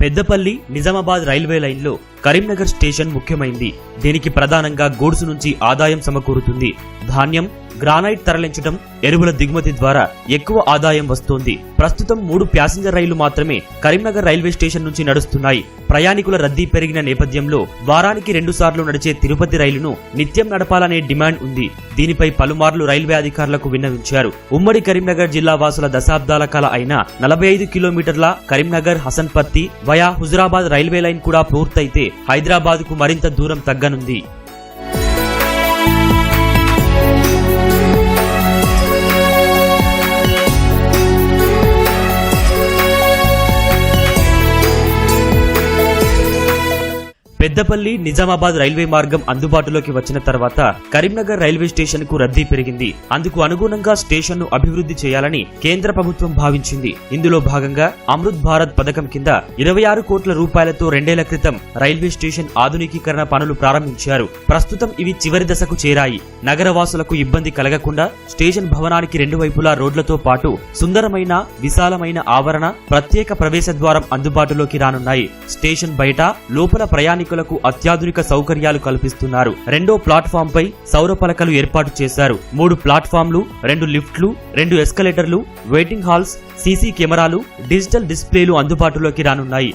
Peddapalli Nizamabad railway లైన్లో Karimnagar station ముఖ్యమైంది. దీనికి ప్రధానంగా గూడ్స్ నుంచి ఆదాయం సమకూరుతుంది. ధాన్యం గ్రానైట్ తరలించడం ఎరువుల దిగుమతి ద్వారా ఎక్కువ ఆదాయం వస్తోంది. ప్రస్తుతం మూడు ప్యాసింజర్ రైళ్ళు మాత్రమే కరీంనగర్ రైల్వే స్టేషన్ నుంచి నడుస్తున్నాయి. ప్రయాణికుల రద్దీ పెరిగిన నేపథ్యంలో వారానికి రెండు సార్లు నడిచే తిరుపతి రైలును నిత్యం నడపాలనే డిమాండ్ ఉంది. దీనిపై పలుమార్లు రైల్వే అధికారులకు విన్నవించారు. ఉమ్మడి కరీంనగర్ జిల్లా వాసుల దశాబ్దాల కల అయిన నలభై ఐదు కిలోమీటర్ల Karimnagar Hasanparthy via Huzurabad railway line కూడా పూర్తయితే హైదరాబాద్కు మరింత దూరం తగ్గనుంది. పెద్దపల్లి నిజామాబాద్ రైల్వే మార్గం అందుబాటులోకి వచ్చిన తర్వాత కరీంనగర్ రైల్వే స్టేషన్కు రద్దీ పెరిగింది. అందుకు అనుగుణంగా స్టేషన్ను అభివృద్ధి చేయాలని కేంద్ర ప్రభుత్వం భావించింది. ఇందులో భాగంగా అమృత్ భారత్ పథకం కింద ఇరవై ఆరు కోట్ల రూపాయలతో రెండేళ్ళ క్రితం రైల్వే స్టేషన్ ఆధునికీకరణ పనులు ప్రారంభించారు. ప్రస్తుతం ఇవి చివరి దశకు చేరాయి. నగరవాసులకు ఇబ్బంది కలగకుండా స్టేషన్ భవనానికి రెండు వైపులా రోడ్లతో పాటు సుందరమైన విశాలమైన ఆవరణ ప్రత్యేక ప్రవేశ ద్వారం అందుబాటులోకి రానున్నాయి. స్టేషన్ బయట లోపల ప్రయాణికులకు అత్యాధునిక సౌకర్యాలు కల్పిస్తున్నారు. రెండో ప్లాట్ఫామ్ పై సౌర పలకలు ఏర్పాటు చేశారు. మూడు ప్లాట్ఫామ్లు రెండు లిఫ్ట్లు రెండు ఎస్కలేటర్లు వెయిటింగ్ హాల్స్ సీసీ కెమెరాలు డిజిటల్ డిస్ప్లేలు అందుబాటులోకి రానున్నాయి.